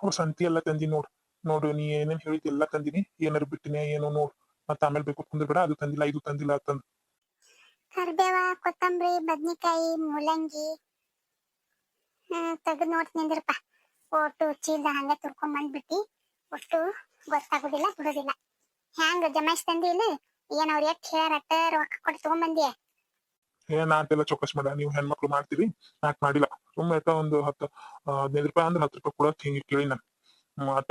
ಅವ್ರ ಸಂತಿ ಎಲ್ಲ ತಂದಿ ನೋಡ್. ನೋಡು ನೀ ಏನೇನ್ ಹೇಳಿದ್ ಎಲ್ಲ ತಂದಿನಿ. ಏನಾರು ಬಿಟ್ಟಿನಿ ಏನೋ ನೋಡ್. ಮತ್ತ ಆಮೇಲೆ ಬೇಕು ಕುಂದ್ರ ಬೇಡ ಅದು ತಂದಿಲ್ಲ ಇದು ತಂದಿಲ್ಲ ಅಂತಂದ್ ಕರ್ಬೇವ ಕೊತ್ತಂಬರಿ ಬದ್ನಿಕಾಯಿ ಮೂಲಂಗಿ. ತೆಗ್ದು ನೋಡ್ತೀನಿ ನಿಂದ್ರಪ್ಪ. ಒಟ್ಟು ಚೀಲ ಹಂಗ ತುರ್ಕೊಂಡ್ ಬಂದ್ಬಿಟ್ಟಿ ಒಟ್ಟು ಗೊತ್ತಾಗುದಿಲ್ಲ ಬಿಡುದಿಲ್ಲ. ಹ್ಯಾಂಗ ಜಮಾಯಿಸ್ ತಂದಿ ಇಲ್ಲ? ಏನ್ ಅವ್ರ ಎಷ್ಟ್ ಹೇರ್ ಅಟ್ಟ ರೊಕ್ಕ ಕೊಟ್ಟು ತಗೊಂಡ್ ಏ ನಾ ಅಂತೆಲ್ಲ ಚೌಕಸ್ ಮಾಡ. ನೀವು ಹೆಣ್ಮಕ್ಳು ಮಾಡ್ತೀರಿ ನಾಕ್ ಮಾಡಿಲ್ಲ. ಸುಮ್ಮನೆ ಆಯ್ತಾ ಒಂದು ಹತ್ತು ಹದಿನೈದು ರೂಪಾಯಿ ಅಂದ್ರೆ ಹತ್ತು ರೂಪಾಯಿ ಕೊಡಕ್ ಹಿಂಗೆ ಕೇಳಿ ನಾನು.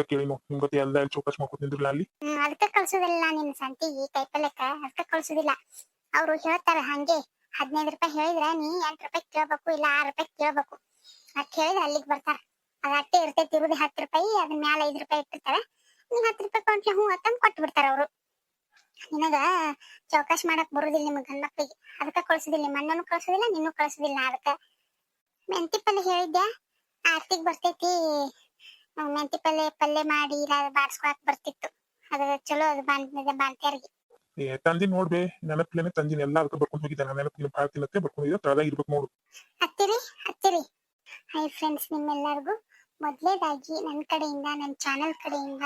ಕೇಳಿ ನಿಮ್ ಗೊತ್ತಿ ಎಲ್ಲ ಚೌಕಾಸ್ ಮಾಡ್ಕೊತ ನಿಂದ್ರಲ್ಲ ಅಲ್ಲಿ? ಅದಕ್ಕೆ ಕಳ್ಸೋದಿಲ್ಲ ನಿನ್ ಸಂತಿಗೆ ಕೈಪಲ್ಯಕ್ಕ ಅದಕ್ಕೆ ಕಳ್ಸೋದಿಲ್ಲ. ಅವ್ರು ಹೇಳ್ತಾರ ಹಂಗೆ, ಹದಿನೈದು ರೂಪಾಯಿ ಹೇಳಿದ್ರ ನೀ ಎಂಟ್ ರೂಪಾಯಿ ಕೇಳ್ಬೇಕು, ಇಲ್ಲ ಆರ್ ರೂಪಾಯಿ ಕೇಳ್ಬೇಕು. ಅಟ್ ಹೇಳಿದ್ರೆ ಅಲ್ಲಿಗೆ ಬರ್ತಾರ. ಅದ ಅಟ್ಟೆ ಇರ್ತೈತಿ ಇರುದು ಹತ್ತು ರೂಪಾಯಿ ಅದ್ರ ಮ್ಯಾಲ ಐದು ರೂಪಾಯಿ ಇಟ್ಟಿರ್ತಾರ. ನೀ ಹತ್ತು ರೂಪಾಯಿ ಕೌಂಟ್ಲೆ ಹ್ಞೂ ಅಂತಂದ್ ಕೊಟ್ಟು ಬಿಡ್ತಾರ ಅವ್ರು. ನಿನಗ ಚೌಕಾಶ್ ಮಾಡಕ್ ಬರುದಿಲ್ಲ ನಿಮ್ ಗಂಡ ಮಕ್ಳಿಗೆ ಅದಕ್ಕ ಕಳ್ಸೋದಿಲ್ಲ ಅಣ್ಣನು ಕಳ್ಸುದಿಲ್ಲ, ನಿನ್ನೂ ಕಳ್ಸೋದಿಲ್ಲ ಅದಕ್ಕ. ಮೆಂತಿ ಪಲ್ಲೆ ಹೇಳಿದ್ದೆ ಆರ್ತಿಗ್ ಬರ್ತೈತಿ. ಮೆಂತಿ ಪಲ್ಲೆ ಪಲ್ಲೆ ಮಾಡಿ ಬಾಡ್ಸ್ಕೊಳಕ್ ಬರ್ತಿತ್ತು. ಅದ್ರ ಚಲೋ ಅದು ಬಾಂಡ್ ಬಾಣ್ತಿಯರ್ಗೆ. ಏ ತಂದಿ ನೋಡ್ಬೇ ನೆನಪಿಲೇನೆ ತಂದಿನ. ಎಲ್ಲ ಅದಕ್ಕೆ ಬರ್ಕೊಂಡು ಹೋಗಿದ್ದೆ ನಾನು. ನೆನಪಿಲ್ಲ ಭಾಳ ತಿನ್ನತ್ತೆ ಬರ್ಕೊಂಡಿದ್ದೆ ತಳದಾಗ ಇರ್ಬೇಕು ನೋಡು. ಹತ್ತಿರಿ ಹತ್ತಿರಿ. ಹೈ ಫ್ರೆಂಡ್ಸ್ ನಿಮ್ಮೆಲ್ಲರಿಗೂ. ಮೊದಲೇದಾಗಿ ನನ್ನ ಕಡೆಯಿಂದ ನನ್ನ ಚಾನೆಲ್ ಕಡೆಯಿಂದ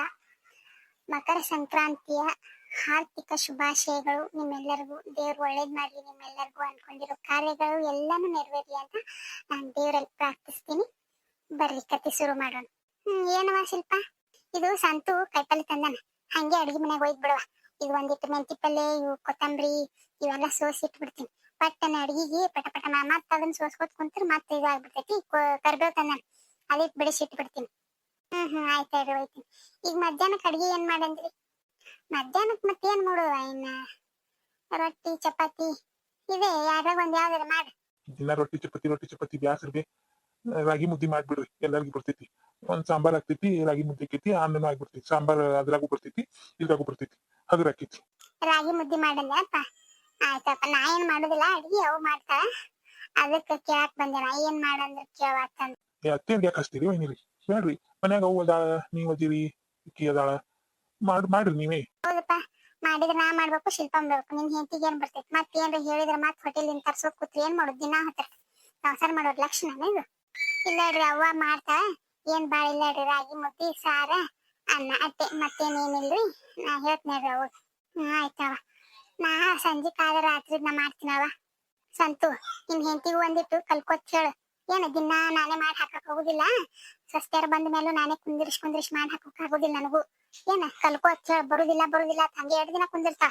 ಮಕರ ಸಂಕ್ರಾಂತಿಯ ಹಾರ್ದಿಕ ಶುಭಾಶಯಗಳು ನಿಮ್ಮೆಲ್ಲರಿಗೂ. ದೇವ್ರು ಒಳ್ಳೇದ್ ಮಾಡ್ಲಿ ನಿಮ್ಮೆಲ್ಲರಿಗೂ ಅನ್ಕೊಂಡಿರೋ ಕಾರ್ಯಗಳು ಎಲ್ಲಾನು ನೆರವೇರಿ ಅಂತ ನಾನು ದೇವರಲ್ಲಿ ಪ್ರಾರ್ಥಿಸ್ತೀನಿ. ಬರ್ರಿ ಕತೆ ಶುರು ಮಾಡೋಣ. ಹ್ಮ್ ಏನವ ಶಿಲ್ಪ? ಇದು ಸಂತು ಕೈಪಲ್ಲಿ ತಂದಾನ. ಹಂಗೆ ಅಡಿಗೆ ಮನೆಗೆ ಹೋಯ್ತು ಬಿಡವ ಇದು ಒಂದಿಟ್ಟು ಮೆಂತಿ ಪಲ್ಲೆ ಇವು ಕೊತ್ತಂಬರಿ, ಇವೆಲ್ಲ ಸೋಸಿ ಇಟ್ಬಿಡ್ತೀನಿ. ಪಟ್ಟನ ಅಡಿಗೆಗೆ ಪಟ ಪಟ ಮತ್ತ ಅದನ್ನ ಸೋಸ್ಕೋತ್ ಕುಂತ್ರ ಮತ್ತೆ ಇದಾಗ್ಬಿಡ್ತೈತಿ ಕರ್ಬೇವ್ ತಂದಾನ. ಅದಿಟ್ಟು ಬಿಡಿಸಿ ಇಟ್ಬಿಡ್ತೀನಿ. ಹ್ಮ್ ಹ್ಮ್, ಆಯ್ತು ಹೋಯ್ತೀನಿ. ಈಗ ಮಧ್ಯಾಹ್ನಕ್ಕೆ ಅಡಿಗೆ ಏನ್ ಮಾಡಂದ್ರಿ? ಮಧ್ಯಾಹ್ನಕ್ ಮತ್ತೆ ಏನ್ ಮಾಡುವ ಇನ್ನ? ರೊಟ್ಟಿ ಚಪಾತಿ. ಇದೆ ಯಾರಾಗ ಒಂದ್ ಯಾವ್ದಾರ ಮಾಡು. ದಿನ ರೊಟ್ಟಿ ಚಪಾತಿ ರೊಟ್ಟಿ ಚಪಾತಿ ಬ್ಯಾಸರ್ಗೆ ರಾಗಿ ಮುದ್ದೆ ಮಾಡ್ಬಿಡ್ರಿ ಎಲ್ಲರಿಗೂ ಬರ್ತೈತಿ. ಒಂದ್ ಸಾಂಬಾರ್ ಆಗ್ತೈತಿ ರಾಗಿ ಮುದ್ದೆ ಆಕೈತಿ ಅನ್ನನೂ ಆಗ್ಬಿಡ್ತೈತಿ. ಸಾಂಬಾರ್ ಅದ್ರಾಗೂ ಬರ್ತೈತಿ ಇದ್ರಾಗೂ ಬರ್ತೈತಿ. ಅದ್ರ ಆಕೈತಿ ರಾಗಿ ಮುದ್ದೆ ಮಾಡಲ್ಲಪ್ಪ ಆಯ್ತಪ್ಪ ನಾ ಏನ್ ಮಾಡುದಿಲ್ಲ ಅಡಿಗೆ ಅವ್ ಮಾಡ್ತಾ. ಅದಕ್ಕೆ ಕೇಳಕ್ ಬಂದೆ ನಾ ಏನ್ ಮಾಡಂದ್ರ ಏ ಅತ್ತೇರ್ಗೆ ಯಾಕೆ ಹಚ್ತೀರಿ ಏನಿರಿ ಹೇಳ್ರಿ ಮನ್ಯಾಗ ಅವು ಅದಾಳ ನೀವ್ ಅದಿರಿ ಅಕ್ಕಿ ಅದಾಳ. ಮಾಡ್, ಮಾಡ್ರಿ ನೀವೇ. ಮಾಡಿದ್ರೆ ನಾ ಮಾಡ್ಬೇಕು, ಶಿಲ್ಪ ಮಾಡ್ಬೇಕು. ನಿನ್ ಹೆಂಡತಿಗೆ ಏನ್ ಬರ್ತೈತಿ? ಮತ್ ಏನ್ರ ಹೇಳಿದ್ರ ಮತ್ ಹೋಟೆಲ್ ಇಂದ ತರ್ಸೋಕ್ ಕೂತ್ರಿ ಏನ್ ಮಾಡೋದ್? ದಿನ ಹತ್ರ. ಸಂಸಾರ ಮಾಡೋದ್ ಲಕ್ಷಣ ಇದು. ಇಲ್ಲ ಹೇಳ್ರಿ, ಅವ್ವ ಮಾಡ್ತಾ. ಏನ್ ಬಾಳ ಇಲ್ಲ ರಾಗಿ ಮುದ್ದಿ, ಸಾರ, ಅನ್ನ, ಅಟ್ಟೆ. ಮತ್ತೇನೇನಿಲ್ರಿ ನಾ ಹೇಳ್ತೀನಿ ಅವ್ ಹ್ಮ್ ಆಯ್ತವ ನಾ ಸಂಜೆ ಕಾಲ ರಾತ್ರಿ ನಾ ಮಾಡ್ತೀನವ ಸಂತು, ನಿನ್ ಹೆಂಡತಿಗೂ ಒಂದಿಟ್ಟು ಕಲ್ಕೋತ್ ಹೇಳು. ಏನ ದಿನ ನಾನೇ ಮಾಡಿ ಹಾಕಕ್ ಹೋಗುದಿಲ್ಲ ಸಸ್ತ್ಯಾರ ಬಂದ ಮೇಲೂ ನಾನೇ ಕುಂದಿರಿಸ್ ಕುಂದಿರಿಸ್ ಮಾಡಿ ಹಾಕಕ್ ಆಗುದಿಲ್ಲ ನನಗೂ. ಏನ ಕಲ್ಕೋತ್ ಹೇಳ ಬರುದಿಲ್ಲ ಬರುದಿಲ್ಲ ಅಂತ ಹಂಗೆ ಎರಡು ದಿನ ಕುಂದಿರ್ತಾ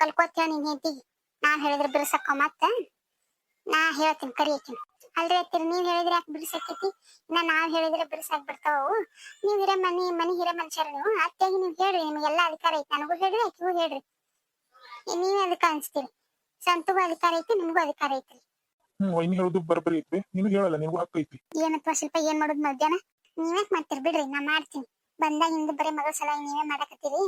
ಕಲ್ಕೋತ್ ಹೇಳ ನಿನ್ ಹೆಂಡತಿಗೆ ನಾ ಹೇಳಿದ್ರೆ ಬಿರ್ಸಕ್ಕ ಮತ್ತ? ನಾ ಹೇಳ್ತೀನಿ ಕರಿಯಕಿನ ಅಲ್ರಿ ಅತ್ತಿರಿ ನೀವ್ ಹೇಳಿದ್ರೆ ಯಾಕೆ ಬಿರ್ಸಕ್ಕೈತಿ ಇನ್ನ ನಾವ್ ಹೇಳಿದ್ರೆ ಬಿರ್ಸಾಕ್ ಬಿಡ್ತಾವು ನೀವ್ ಹಿರೇ ಮನಿ ಮನಿ ಹಿರೇ ಮನುಷ್ಯರ ನೀವು. ಅತ್ತೆಗೆ ನೀವ್ ಹೇಳ್ರಿ ನಿಮ್ಗೆಲ್ಲ ಅಧಿಕಾರ ಐತಿ. ನನಗೂ ಹೇಳ್ರಿ ಆಕಿಗೂ ಹೇಳ್ರಿ. ನೀವ್ ಅದಕ್ಕ ಅನ್ಸ್ತೀರಿ ಸಂತಗೂ ಅಧಿಕಾರ ಐತಿ ನಿಮ್ಗೂ ಅಧಿಕಾರ ಐತಿ ಹ್ಮ್ ವೈನ್ ಹೇಳುದು ಬರಬರಿ ಐತಿ ನೀನು ಹೇಳಲ್ಲ ನಿನಗೂ ಹಕ್ಕು ಐತಿ ಸ್ವಲ್ಪ ಏನ್ ಮಾಡುದು ಮಧ್ಯಾಹ್ನ? ನೀವ್ಯಾಕ್ ಮಾಡ್ತೀರಿ? ಬಿಡ್ರಿ ನಾ ಮಾಡ್ತೀನಿ. ಬಂದಾಗ ಹಿಂಗ ಬರೀ ಮಗಳ ಸಲ ನೀವೇ ಮಾಡಾಕತ್ತೀರಿ?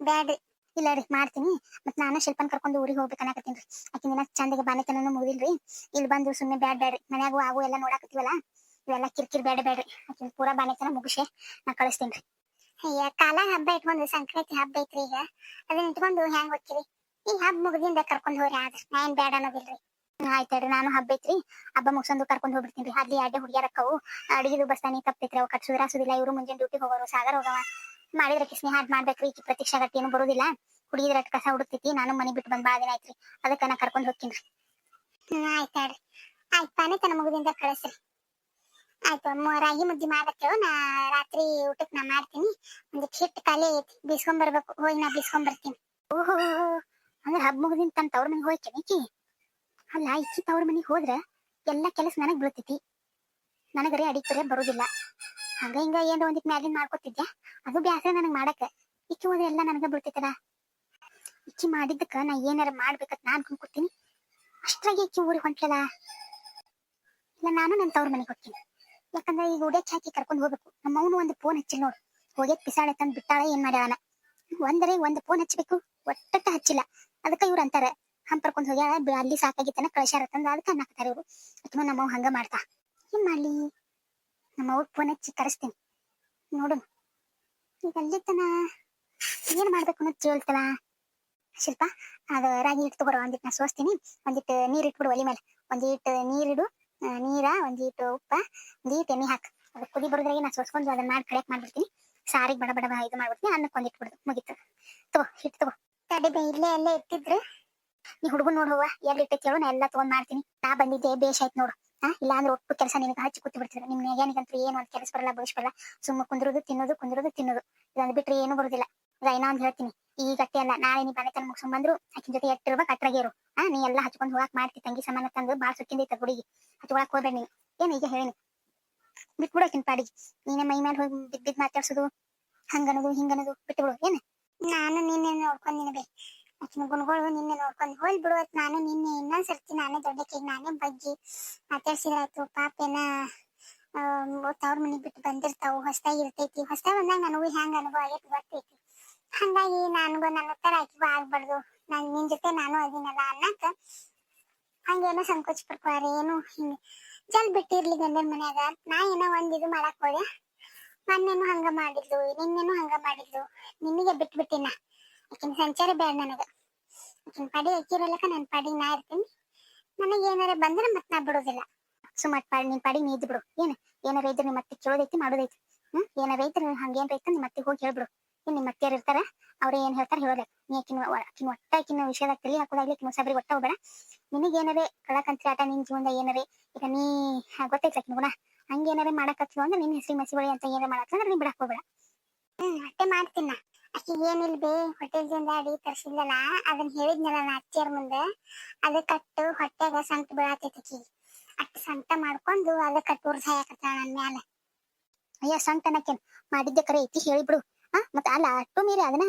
ಬ್ಯಾಡ್ರಿ ಇಲ್ಲ ರೀ, ಮಾಡ್ತೀನಿ. ಮತ್ ನಾನು ಶಿಲ್ಪನ್ ಕರ್ಕೊಂಡು ಊರಿಗೆ ಹೋಗ್ಬೇಕು ಅನ್ನಕತ್ತೀನಿ ಆಕಿನ ದಿನ ಚಂದಗೆ ಬಾನೆತನೂ ಮುಗಿದಿಲ್ರಿ. ಇಲ್ಲಿ ಬಂದು ಸುಮ್ಮನೆ ಬ್ಯಾಡ್ ಬ್ಯಾಡ್ರಿ. ಮನ್ಯಾಗು ಆಗು ಎಲ್ಲ ನೋಡಾಕತ್ತೀವಲ್ಲ? ಇವೆಲ್ಲ ಕಿರ್ಕಿರ್ ಬ್ಯಾಡ ಬ್ಯಾಡ್ರಿ. ಆಕಿನ ಪೂರಾ ಬಾನೆತನ ಮುಗಿಸಿ ನಾ ಕಳಿಸ್ತೀನಿ ಅಯ್ಯ, ಕಾಲ ಹಬ್ಬ ಇಟ್ಕೊಂಡು ಸಂಕ್ರಾಂತಿ ಹಬ್ಬ ಐತ್ರಿ ಈಗ. ಅದನ್ನ ಇಟ್ಕೊಂಡು ಹೆಂಗ್ ಹೋಗ್ತೀರಿ? ಈ ಹಬ್ಬ ಮುಗಿದಿಂದ ಕರ್ಕೊಂಡು ಹೋಗ್ರಿ ಆದ್ರೆ. ನಾ ಏನ್ ಬ್ಯಾಡ ಅನ್ನೋದಿಲ್ರಿ. ಆಯ್ತು ಹೇಳ್ರಿ ನಾನು ಹಬ್ಬ ಐತ್ರಿ. ಹಬ್ಬ ಮುಗಿಸೊಂದು ಕರ್ಕೊಂಡ್ ಹೋಗ್ಬಿಡ್ತೀನಿ ರೀ. ಅಲ್ಲಿ ಅಡ್ಡೆ ಹುಡುಗಿಯರಕ್ಕವು ಅಡಿಗೆದು ಬಸ್ತಾನಿ ತಪ್ಪೈತ್ರಿ ಅವ್ ಸುಧಾರಿಸುದಿಲ್ಲ ಇವರು ಮುಂಜಾನೆ ಡ್ಯೂಟಿ ಹೋಗೋರು ಸಾಗರ ಹೋಗವ. ಮಾಡಿದ್ರೆ ಕಿಸ್ನಿ ಹಾಡ್ ಮಾಡ್ಬೇಕ್ರಿ. ಈಕಿ ಪ್ರತೀಕ್ಷಾ ಗಟ್ಟಿ ಏನು ಬರುದಿಲ್ಲ. ಹುಡುಗಿದ್ರ ಕಸ ಹುಡುಕ್ತೈತಿ. ನಾನು ಮನೆ ಬಿಟ್ಟು ಬಂದ್ ಬಾಳ ದಿನ ಆಯ್ತ್ರಿ. ಅದಕ್ಕೆ ನಾ ಕರ್ಕೊಂಡ್ ಹೋಗ್ತೀನಿ ಹ್ಮ್ ಆಯ್ತು ಹೇಳ್ರಿ ಆಯ್ತು ತಾನೇ ತನ್ನ ಮಗುದಿಂದ ಕಳಿಸ್ರಿ. ಆಯ್ತು ರಾಗಿ ಮುದ್ದೆ ಮಾಡಕ್ಕೆ ನಾ ರಾತ್ರಿ ಊಟಕ್ಕೆ ನಾ ಮಾಡ್ತೀನಿ. ಒಂದು ಹಿಟ್ಟು ಖಾಲಿ ಐತಿ ಬೀಸ್ಕೊಂಡ್ ಬರ್ಬೇಕು ಹೋಗಿ ನಾ ಬೀಸ್ಕೊಂಡ್ ಬರ್ತೀನಿ ಓಹೋ ಅಂದ್ರೆ ಹಬ್ಬ ಮುಗಿದಿಂದ ತನ್ನ ತವ್ರ ಮನೆಗೆ ಅಲ್ಲ ಈಕಿ ತವ್ರ ಮನೆಗೆ ಹೋದ್ರ ಎಲ್ಲ ಕೆಲಸ ನನಗ್ ಬೀಳ್ತೈತಿ. ನನಗರೆ ಅಡಿಗೆ ಬರುದಿಲ್ಲ. ಹಂಗ ಹಿಂಗ ಏನೋ ಒಂದಿಟ್ ಮ್ಯಾಲಿನ ಮಾಡ್ಕೊತಿದ್ಯಾ ಅದು ಬ್ಯಾಸ ನನಗ್ ಮಾಡಕ ಇಚ್ಚಿ ಹೋದ್ರೆ ಎಲ್ಲ ನನಗ ಬೀಳ್ತೈತಲ್ಲ ಇಚ್ಚಿ ಮಾಡಿದ್ದಕ್ಕ ನಾ ಏನಾರ ಮಾಡ್ಬೇಕಂತ ನಾನ್ ಅನ್ಕೊತೀನಿ ಅಷ್ಟ್ರಾಗಿ ಇಚ್ಚಿ ಊರಿಗೆ ಹೊಂಟ್ಲಲ್ಲ ಇಲ್ಲ, ನಾನು ನನ್ನ ತವ್ರ ಮನೆಗೆ ಹೋಗ್ತೀನಿ. ಯಾಕಂದ್ರೆ ಈಗ ಉಡೇ ಹಾಕಿ ಕರ್ಕೊಂಡು ಹೋಗ್ಬೇಕು. ನಮ್ಮ ಅವನು ಒಂದು ಫೋನ್ ಹಚ್ಚಿಲ್ಲ ನೋಡು. ಹೋಗ್ಯಕ್ ಪಿಸಾಳೆ ತಂದು ಬಿಟ್ಟಾಳ, ಏನ್ ಮಾಡ್ಯಾವನ ಒಂದರೆ ಒಂದು ಫೋನ್ ಹಚ್ಚಬೇಕು ಒಟ್ಟಟ್ಟ ಹಚ್ಚಿಲ್ಲ. ಅದಕ್ಕ ಇವ್ರು ಅಂತಾರ ಹಂಪರ್ಕೊಂಡ್ ಹೋಗ್ಯಾಳ ಅಲ್ಲಿ ಸಾಕಾಗಿತ್ತನ, ಕಳ್ಸ್ಯಾರ ತಂದ, ಅದಕ್ಕ ಅನ್ನಕತ್ತಾರ ಇವ್ರು. ಅಥವಾ ನಮ್ಮವ್ ಹಂಗ ಮಾಡ್ತಾ. ಏನ್ ಮಾಡ್ಲಿ? ನಮ್ಮ ಅವ್ರ ಫೋನ್ ಹಚ್ಚಿ ಕರೆಸ್ತೀನಿ. ನೋಡು ಈಗ ಅಲ್ಲಿತನ ಏನ್ ಮಾಡ್ಬೇಕು ಅನ್ನೋದು ಕೇಳ್ತಲ್ಲ ಶಿಲ್ಪ, ಅದು ರಾಗಿ ಹಿಟ್ಟು ತಗೋರ ಒಂದಿಟ್ಟು ನಾ ಸೋಸ್ತೀನಿ. ಒಂದಿಟ್ಟು ನೀರ್ ಇಟ್ಬಿಡು ಒಲಿ ಮೇಲೆ ಒಂದಿಟ್ಟು ನೀರಿಡು ನೀರ ಒಂದಿಟ್ಟು ಉಪ್ಪ ಒಂದಿಟ್ಟು ಎಣ್ಣೆ ಹಾಕ್. ಅದು ಕುದಿ ಬರೋದ್ರಾಗೆ ನಾ ಸೋಸ್ಕೊಂಡು ಅದನ್ನ ಮಾಡಿ ಕಡೆಕ್ ಮಾಡ್ಬಿಡ್ತೀನಿ. ಸಾರಿಗೆ ಬಡ ಬಡ ಇದು ಮಾಡ್ಬಿಡ್ತೀನಿ ಅನ್ನಕ್ಕೆ ಒಂದ್ ಇಟ್ಬಿಡ್ದು ಮುಗೀತು. ತಗೋ ಹಿಟ್ಟು ತಗೋ. ಕಡಿಮೆ ಇಲ್ಲೇ, ಅಲ್ಲೇ ಇಟ್ಟಿದ್ರು ನೀ ಹುಡುಗನ್ ನೋಡ್ ಹೋವ ಎಲ್ಲಿ ಇಟ್ಟೈತಿ ಹೇಳು, ನಾ ಎಲ್ಲ ತಗೊಂಡ್ ಮಾಡ್ತೀನಿ. ನಾ ಬಂದಿದ್ದೆ, ಬೇಷ್ ಆಯ್ತು ನೋಡು. ಹಾ, ಇಲ್ಲ ಅಂದ್ರೆ ಒಟ್ಟು ಕೆಲಸ ನಿನಗೆ ಹಚ್ಚಿ ಕೂತಿ ಬಿಡ್ತಿದ್ರು. ನಿಮ್ ಏನಿಗಂತೂ ಏನು ಒಂದ್ ಕೆಲಸ ಬರಲ್ಲ ಬಹುಶ್ ಬರಲ್ಲ. ಸುಮ್ಮ ಕುಂದ್ರದು, ತಿನ್ನೋದು ಕುಂದ್ರದು, ತಿನ್ನೋದು. ಇದನ್ನ ಬಿಟ್ರೆ ಏನು ಬರುದಿಲ್ಲ. ಇದನ್ನ ಒಂದು ಹೇಳ್ತೀನಿ. ಈಗ ಗಟ್ಟಿ ಅಲ್ಲ, ನಾಳೆ ನೀ ಬಂದೆ ತನ್ನ ಮುಗಿಸ್ಕೊಂಡ್ ಬಂದ್ರು, ಆಕಿನ ಜೊತೆ ಎಟ್ಟಿರುವ ಕಟ್ರಗೇರು ಹಾ, ನೀ ಎಲ್ಲ ಹಚ್ಕೊಂಡ್ ಹೋಗಾಕ್ ಮಾಡ್ತಿ, ತಂಗಿ ಸಮಾನ ತಂದು ಬಾಳ್ ಸುಕ್ಕಿಂದೈತ ಹುಡುಗಿ. ಹಚ್ಕೊಳಕ್ ಹೋಗ್ಬೇಡ ನೀನು. ಏನ್ ಈಗ ಹೇಳಿ ಬಿಟ್ಬಿಡು ಅಕ್ಕಿನ ಪಾಡಿಗೆ. ನೀನೇ ಮೈ ಮೇಲೆ ಹೋಗಿ ಬಿದ್ದ ಬಿದ್ ಮಾತಾಡ್ಸೋದು, ಹಂಗನದು, ಹಿಂಗನದು, ಬಿಟ್ಬಿಡು. ಏನ್? ನಾನು ನಿನ್ನೆ ನೋಡ್ಕೊಂಡ್ ಬೇ ಆಕಿನ ಗುಣಗಳು ನಿನ್ನೆ ನೋಡ್ಕೊಂಡು ಹೋಲ್ ಬಿಡುವತ್ ನಾನು, ನಿನ್ನೆ ಇನ್ನೊಂದ್ ಸರ್ತಿ ನಾನೇ ದೊಡ್ಡಕ್ಕೆ ನಾನೇ ಬಗ್ಗಿ ಮಾತಾಡ್ಸಿದ್ರಾಯ್ತು. ಪಾಪೇನ ತವ್ರ ಮನೆ ಬಿಟ್ಟು ಬಂದಿರ್ತಾವು, ಹೊಸ್ದಾಗಿ ಇರ್ತೈತಿ. ಹೊಸ್ದಾಗ್ ಬಂದಾಗ ನನಗೂ ಹೆಂಗ ಅನುಭವ ಆಗೈತಿ, ಗೊತ್ತೈತಿ. ಹಂಗಾಗಿ ನನಗೂ ನನ್ನ ಉತ್ತರ ಆಕಿಗೂ ಆಗ್ಬಾರ್ದು. ನಾನ್, ನಿನ್ ಜೊತೆ ನಾನು ಅದೀನಲ್ಲ ಅನ್ನಕ ಹಂಗೇನೋ ಸಂಕೋಚ ಪಡ್ಕೋರ ಏನು ಹಿಂಗ ಜಲ್ ಬಿಟ್ಟಿರ್ಲಿ ಗಂಡನ ಮನ್ಯಾಗ. ನಾ ಏನೋ ಒಂದ್ ಇದು ಮಾಡಕ್ ಹೋದೆ. ಮೊನ್ನೆನು ಹಂಗ ಮಾಡಿದ್ಲು, ನಿನ್ನೆನು ಹಂಗ ಮಾಡಿದ್ಲು. ನಿನಗೆ ಬಿಟ್ಬಿಟ್ಟಿನ. ಆಕಿನ ಸಂಚಾರ ಬೇಡ ನನಗ. ಆಕಿನ ಪಾಡಿ ಅಕ್ಕಿರಲ್ಲಕ ನನ್ನ ಪಡಿ ನಾ ಇರ್ತೀನಿ. ನನಗೆ ಏನಾರ ಬಂದ್ರೆ ಮತ್ತೆ ನಾ ಬಿಡೋದಿಲ್ಲ. ಸುಮಾರು ಪಾಡಿ ನಿನ್ ಪಾಡಿ, ನೀ ಬಿಡು. ಏನ್? ಏನಾರ ಇದ್ರೆ ನಿಮ್ಮ ಮತ್ತೆ ಕೇಳೋದೈತಿ, ಮಾಡೋದೈತಿ. ಹ್ಮ್? ಏನಾರ ಇದ್ರೆ ಹಂಗೇನ್ ರೈತ ನಿಮ್ಮ ಮತ್ತೆ ಹೋಗಿ ಹೇಳ್ಬಿಡು. ಏನ್ ನಿಮ್ಮ ಅತ್ತೆಯರ್ ಇರ್ತಾರ? ಅವ್ರ ಏನ್ ಹೇಳ್ತಾರ ಹೇಳ್ಬೇಕು ನೀ ಆಕಿನ ಆಕಿನ ಒಟ್ಟ ಆಕಿನ ವಿಷಯದಾಗ ತಲೆ ಹಾಕೋದಾಗ್ಲಿ ಒಟ್ಟ ಹೋಗ್ಬೇಡ. ನಿನಗೆ ಏನಾರೇ ಕಳಕಂತ್ರಿ ಆಟ, ನಿನ್ ಜೀವನದಾಗ ಏನಾರೇ? ಈಗ ನೀ ಗೊತ್ತೈತಿ ಆಕಿನ ಗುಣ. ಹಂಗೇನಾರೇ ಮಾಡಕತ್ಲು ಅಂದ್ರೆ ನಿನ್ ಹೆಸರಿ ಮಸಿಬಳಿ ಅಂತ ಏನಾರ ಮಾಡತ್ತಂದ್ರೆ ನೀ ಬಿಡಕ್ ಹೋಗ್ಬೇಡ. ಹ್ಮ್, ಅಟ್ಟೆ ಮಾಡ್ತೀನ ಆಕಿ ಏನಿಲ್ ಬೇ, ಹೋಟೆಲ್ದಿಂದ ಅಡಿ ತರ್ಸಿದ್ಲಲ್ಲ ಅದನ್ನ ಹೇಳಿದ್ನಲ್ಲ ನಾ ಅತ್ತಿಯರ್ ಮುಂದೆ, ಅದ ಕಟ್ಟು ಹೊಟ್ಟೆಗ ಸಂತ ಬೀಳತೈತಿ ಅಕ್ಕಿ ಅಟ್ ಸಂತ ಮಾಡ್ಕೊಂಡು ಅದ ಕಟ್ಟು ಉರ್ಸ್ ಹಾಕತ್ತಾಳ ನನ್ ಮ್ಯಾಲ. ಅಯ್ಯ ಸಂತ ನಕ್ಕೇನ್ ಮಾಡಿದ್ದೆ ಕರೆ ಐತಿ ಹೇಳಿಬಿಡು ಹಾ ಮತ್ತ ಅಲ್ಲ, ಅಟ್ಟು ಮೀರಿ ಅದನ್ನ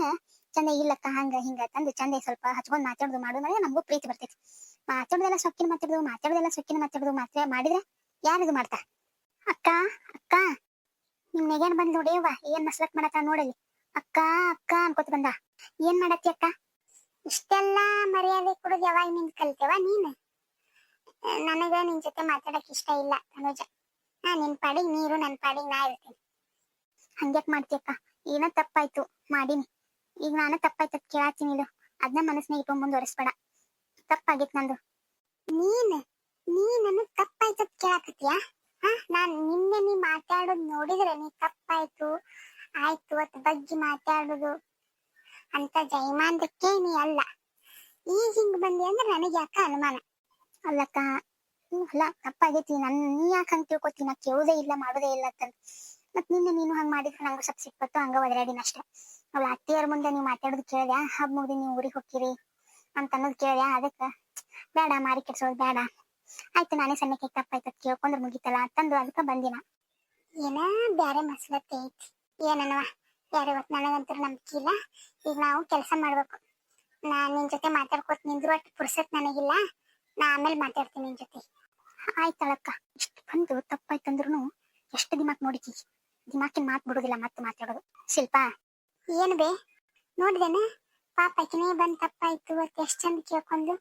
ಚಂದ ಇಲ್ಲಕ್ಕ, ಹಂಗ ಹಿಂಗ ತಂದು ಚಂದ ಸ್ವಲ್ಪ ಹಚ್ಕೊಂಡ್ ಮಾತಾಡೋದು ಮಾಡೋದ್ರೆ ನಮಗೂ ಪ್ರೀತಿ ಬರ್ತೈತಿ. ಮಾತಾಡುದೆಲ್ಲ ಸೊಕ್ಕಿನ ಮಾತಾಡೋದು, ಮಾತಾಡುದೆಲ್ಲ ಸೊಕ್ಕಿನ ಮಾತಾಡೋದು, ಮಾತ್ರ ಮಾಡಿದ್ರೆ ಯಾರಿದು ಮಾಡ್ತಾ? ಅಕ್ಕ ಅಕ್ಕ ನಿಮ್ ನೆಗೇನ್ ಬಂದ್ ನೋಡಿಯವ್ವ ಏನ್ ಮಸ್ಲಕ್ ಮಾಡತ್ತ ನೋಡಲಿ ಅಕ್ಕ ಅಕ್ಕ ಅನ್ಕೋತ ಬಂದ. ಏನ್ ಮಾಡತ್ತಿ ಅಕ್ಕ? ಇಷ್ಟೆಲ್ಲ ಮರ್ಯಾದೆ ಕೊಡೋದು ಯಾವಾಗ ನಿನ್ ಕಲ್ತೇವ ನೀನ್? ನನಗ ನಿನ್ ಜೊತೆ ಮಾತಾಡಕ್ ಇಷ್ಟ ಇಲ್ಲ, ತನುಜ. ನಾ ನಿನ್ ಪಾಡಿಗ್ ನೀರು, ನನ್ ಪಾಡಿಗ್ ನಾ ಇರ್ತೀನಿ. ಹಂಗ್ಯಾಕ್ ಮಾಡ್ತಿ ಅಕ್ಕ? ಏನೋ ತಪ್ಪಾಯ್ತು, ಮಾಡೀನಿ. ಈಗ ನಾನು ತಪ್ಪಾಯ್ತು ಕೇಳಾತೀನಿ ಇದು ಅದನ್ನ ಮನಸ್ನಾಗ ಇಟ್ಕೊಂಡ್ ಮುಂದುವರಿಸ್ಬೇಡ ತಪ್ಪಾಗಿತ್ ನಂದು. ನೀನ್ ನೀ ನನಗ್ ತಪ್ಪಾಯ್ತು ಕೇಳಾಕತ್ತೀಯಾ? ಹಾ, ನಾನ್ ನಿನ್ನೆ ನೀ ಮಾತಾಡೋದ್ ನೋಡಿದ್ರೆ ನೀ ತಪ್ಪಾಯ್ತು. ಆಯ್ತು ಅತ್ ಬಗ್ಗೆ ಮಾತಾಡುದು. ಅಂತ ಜೈಮಾನ್ದಕ್ಕೆ ನೀ ಅಲ್ಲ. ಈ ಹಿಂಗ್ ಬಂದಿ ಅಂದ್ರೆ ನನಗೆ ಯಾಕ ಅನುಮಾನ? ಅಲ್ಲಕ್ಕ ಅಲ್ಲ ತಪ್ಪಾಗೈತಿ ನನ್, ನೀ ಯಾಕ ಹಂಗ್ ತಿಳ್ಕೊತೀನ? ನಾ ಕೇಳುದೇ ಇಲ್ಲ, ಮಾಡೋದೇ ಇಲ್ಲ ಅಂತ. ಮತ್ ನಿನ್ನೆ ನೀನು ಹಂಗ ಮಾಡಿದ್ರೆ ನಂಗ ಸ್ವಲ್ಪ ಸಿಕ್ಕತ್ತು ಹಂಗ ಒದರಾಡಿನ ಅಷ್ಟೇ. ಅಲ್ಲ ಅತ್ತೆಯರ ಮುಂದೆ ನೀವು ಮಾತಾಡೋದು ಕೇಳ್ದ್ಯಾ? ಹಬ್ಬ ಮುಗ್ದಿ ನೀವು ಊರಿಗೆ ಹೋಗ್ತೀರಿ ಅಂತ ಅನ್ನೋದು ಕೇಳ್ದ್ಯಾ? ಅದಕ್ಕ, ಬೇಡ, ಮಾರಿ ಕೆಡ್ಸೋದು ಬೇಡ. ಆಯ್ತು, ನಾನೇ ಸಣ್ಣಕ್ಕೆ ತಪ್ಪಾಯ್ತು ಕೇಳ್ಕೊಂಡ್ರೆ ಮುಗಿತಲ್ಲ ಅಂತಂದು ಅದಕ್ಕ ಬಂದಿನ. ಏನ ಬ್ಯಾರೆ ಮಸಲತ್ತೆ ಐತಿ. ಏನನವ? ಯಾರು ಇವತ್ತು ನನಗಂತೂ ನಂಬಿಕೆ ಇಲ್ಲ. ಈಗ ನಾವು ಕೆಲಸ ಮಾಡ್ಬೇಕು. ನಾ ನಿನ್ ಜೊತೆ ಮಾತಾಡ್ಕೊತ ನಿಂದ್ರು ಅಷ್ಟು ಪುರ್ಸತ್ ನನಗಿಲ್ಲ. ನಾ ಆಮೇಲೆ ಮಾತಾಡ್ತೀನಿ ನಿನ್ ಜೊತೆ. ಆಯ್ತಳಕ್ಕ ಇಷ್ಟು ಬಂದು ತಪ್ಪಾಯ್ತಂದ್ರು ಎಷ್ಟು ದಿಮಾಕ್ ನೋಡಿಕಿ ದಿಮಾಕಿನ ಮಾತು ಬಿಡುದಿಲ್ಲ ಮತ್ತೆ ಮಾತಾಡೋದು. ಶಿಲ್ಪ. ಏನು ಬೇ? ನೋಡ್ದೇನ? ಪಾಪ ಆಕಿನೇ ಬಂದ್ ತಪ್ಪಾಯ್ತು ಅಂತ ಎಷ್ಟ್ ಚಂದ ಕೇಳ್ಕೊಂಡು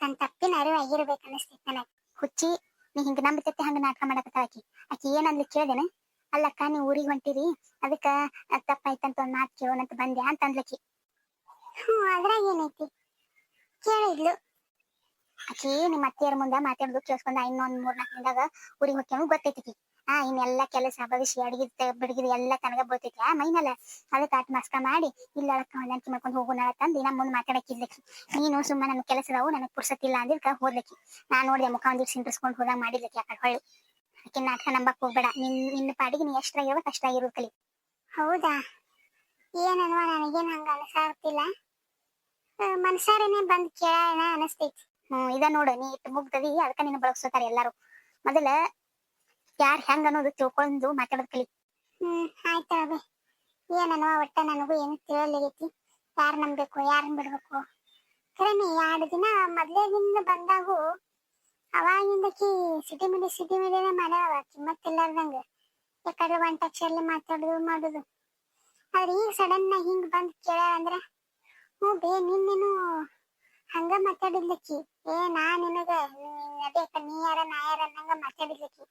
ತನ್ನ ತಪ್ಪಿನ ಅರಿವು ಆಗಿರ್ಬೇಕು ಅನಿಸ್ತೈತಿ ನನಗ್. ಹುಚ್ಚಿ ನೀ ಹಿಂಗೆ ನಂಬಿತೈತಿ ಹಂಗ ನಾಟಕ ಮಾಡಕತ್ತಾಳ ಆಕಿ. ಆಕಿ ಏನಂದ್ಲಿ ಕೇಳ್ದೇನ? ಅಲ್ಲಕ್ಕ, ನೀವು ಊರಿಗೆ ಹೊಂಟಿರಿ. ಅದಕ್ಕ ಅದ್ ತಪ್ಪಾಯ್ತಂತ ಒಂದ್ ಮಾತ್ ಕೇಳೋಣಂತ ಬಂದ್ಯಾ ಅಂತ ಅಂದ್ಲಕಿ ಹ್ಮ್ ಅದ್ರಾಗ ಏನೈತಿ? ಕೇಳಿದ್ಲು ಅಕಿ ನಿಮ್ಮ ಅತ್ತೆಯರ ಮುಂದ ಮಾತಾಡುದು ಕೇಳಿಸ್ಕೊಂಡ ಇನ್ನೊಂದ್ ಮೂರ್ನಾಲ್ಕು ದಿನದಾಗ ಊರಿಗೆ ಹೊಕ್ಕೇನು ಗೊತ್ತೈತಿ ಆ, ಇನ್ನೆಲ್ಲ ಕೆಲಸ ಭವಿಷ್ಯ ಅಡಿಗೆ ಬಿಡಗಿದ ಎಲ್ಲ ತನಗ ಬರ್ತೈತಿ. ಆ, ಮೈನಲ್ಲ, ಅದಕ್ಕೆ ಆಟ ಮಸ್ಕ ಮಾಡಿ, ಇಲ್ಲ ಅಳಕ್ಕ, ಹೊಂದಾಣಿಕೆ ಮಾಡ್ಕೊಂಡು ಹೋಗೋಣ ತಂದು ನಮ್ಮ ಮುಂದೆ ಮಾತಾಡಕ್ಕಿದ್ಲಕಿ ನೀನು ಸುಮ್ಮನೆ ನನ್ನ ಕೆಲಸದವು, ನನಗೆ ಪುರ್ಸತ್ತಿಲ್ಲ ಅಂದಿದ್ಕ ಹೋದ್ಲಕಿ ನಾನು ನೋಡಿದೆ ಮುಖ ಒಂದಿಟ್ಟು ಸಿಂಟಿಸ್ಕೊಂಡು ಹೋದಾಗ ಮಾಡಿದ್ಲಕಿ ಆ ಹೊಳ್ಳಿ. ಆಕೆ ನಾಟಕ ನಂಬಕ್ ಹೋಗ್ಬೇಡ. ನಿನ್ ನಿನ್ನ ಪಾಡಿಗೆ ನೀ ಎಷ್ಟಾಗಿರ್ಬೇಕು ಅಷ್ಟಾಗಿರೋದು ಕಲಿ. ಹೌದಾ? ಏನನ್ವ ನನಗೇನ್ ಹಂಗ ಅನಸಾಗ್ತಿಲ್ಲ ಮನ್ಸಾರೇನೆ ಬಂದ್ ಕೇಳೋಣ ಅನಸ್ತೈತಿ. ಹ್ಮ್ ಇದ ನೋಡು ನೀ ಇಟ್ಟು ಮುಗ್ದದಿ ಅದಕ್ಕ ನಿನ್ನ ಬಳಸ್ತಾರ ಎಲ್ಲಾರು. ಮೊದಲ ಯಾರ್ ಹೆಂಗ್ ಅನ್ನೋದು ತಿಳ್ಕೊಂಡು ಮಾತಾಡೋದ್ ಕಲಿ. ಹ್ಮ್ ಆಯ್ತು ಏನನ್ವ ಒಟ್ಟ ನನಗೂ ಏನು ತಿಳಿಯಲಾಗೈತಿ ಯಾರ್ ನಂಬಬೇಕು ಯಾರನ್ನ ಬಿಡ್ಬೇಕು. ಕರೆನೆ ಎರಡು ದಿನ ಮೊದ್ಲೇದಿಂದ ಬಂದಾಗೂ ಅವಾಗಿಂದಕಿ ಸಿಟಿ ಮೇಲೆ, ಸಿಟಿ ಮಿಡಿನೇ ಮಾಡ್ಯಾವ ಕಿಮ್ಮತ್ತಿಲ್ಲಾರ್ದಂಗ ಯಾಕಂದ್ರೆ ಒನ್ ಟಚಲ್ಲಿ ಮಾತಾಡುದು, ಮಾಡುದು. ಆದ್ರೆ ಈಗ ಸಡನ್ ಆಗಿ ಹಿಂಗ್ ಬಂದ್ ಕೇಳ ಅಂದ್ರ, ಹ್ಞೂ ಬೇ ನಿನ್ನೇನು ಹಂಗ ಮಾತಾಡಿದ್ಲಕ್ಕಿ. ಏ, ನಾ ನಿನಗ ನೀನ್ ಅದೇ ನೀ ಯಾರ, ನಾ ಯಾರ ಅನ್ನಂಗ ಮಾತಾಡಿದ್ಲಕ್ಕಿ.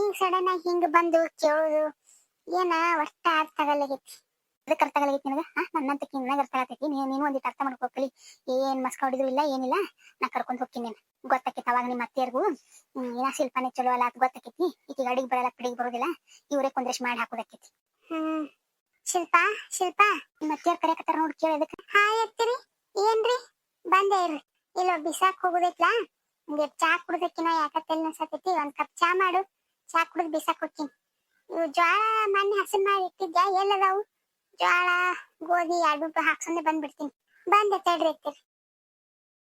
ಈಗ ಸಡನ್ ಆಗಿ ಹಿಂಗ್ ಬಂದು ಕೇಳೋದು, ಏನ ಒಟ್ಟ ಅರ್ಥ ಆಗಲ್ಲಾಗೈತಿ ಅದಕ್ಕೆ ಅರ್ಥ ಆಗಲಿಕ್ಕೆ ನಿನಗೆ? ಹಾ ನನ್ನಂತಕ್ಕೆ ಅರ್ಥ ಆಗತೈತಿ. ನೀನು ನೀನು ಒಂದಿಟ್ಟು ಅರ್ಥ ಮಾಡ್ಕೋಕಲಿ ಏನ್ ಮಸ್ಕ ಹೊಡಿದ್ರು ಇಲ್ಲ ಏನಿಲ್ಲ. ನಾ ಕರ್ಕೊಂಡ್ ಹೋಗ್ತೀನಿ ನೀನು. ಗೊತ್ತಾಕೈತಿ ಅವಾಗ ನಿಮ್ಮ ಅತ್ತೆಯರ್ಗು. ಏನ ಶಿಲ್ಪಾನೇ ಚಲೋ ಅಲ್ಲ ಅಂತ ಗೊತ್ತಾಕೈತಿ. ಈಗ ಅಡಿಗೆ ಬರಲ್ಲ ಕಡಿಗೆ ಬರೋದಿಲ್ಲ. ಇವ್ರೆ ಕುಂದ್ರೆಶ್ ಮಾಡಿ ಹಾಕೋದಕ್ಕೈತಿ. ಹ್ಮ್. ಶಿಲ್ಪಾ ಶಿಲ್ಪಾ ನಿಮ್ಮ ಅತ್ತೆಯರ್ ಕರೆಯಕತ್ತಾರ ನೋಡಿ ಕೇಳ ಅದಕ್ಕೆ ಹಾಯ್ ಅತ್ತಿರಿ ಏನ್ರಿ? ಬಂದೆ ಇರ್ರಿ. ಇಲ್ಲ ಬಿಸಾಕ್ ಹೋಗುದೈತ್ಲಾ? ನಿಮ್ಗೆ ಚಾ ಕುಡ್ದಕ್ಕಿನ ತೆಲ್ ನಸತೈತಿ? ಒಂದ್ ಕಪ್ ಚಾ ಮಾಡು. ಚಾ ಕುಡ್ದು ಬಿಸಾಕ್ ಹೋಗ್ತೀನಿ. ಇವು ಜ್ವಾಳ ಮಣ್ಣೆ ಹಸನ್ ಮಾಡಿ ಇಟ್ಟಿದ್ಯಾ? ಎಲ್ಲದಾವು? ಜ್ವಾಳ ಗೋಧಿ ಎರಡು ಹಾಕ್ಸೊಂಡೆ ಬಂದ್ಬಿಡ್ತೀನಿ. ಬಂದೆ ತಡ್ರಿ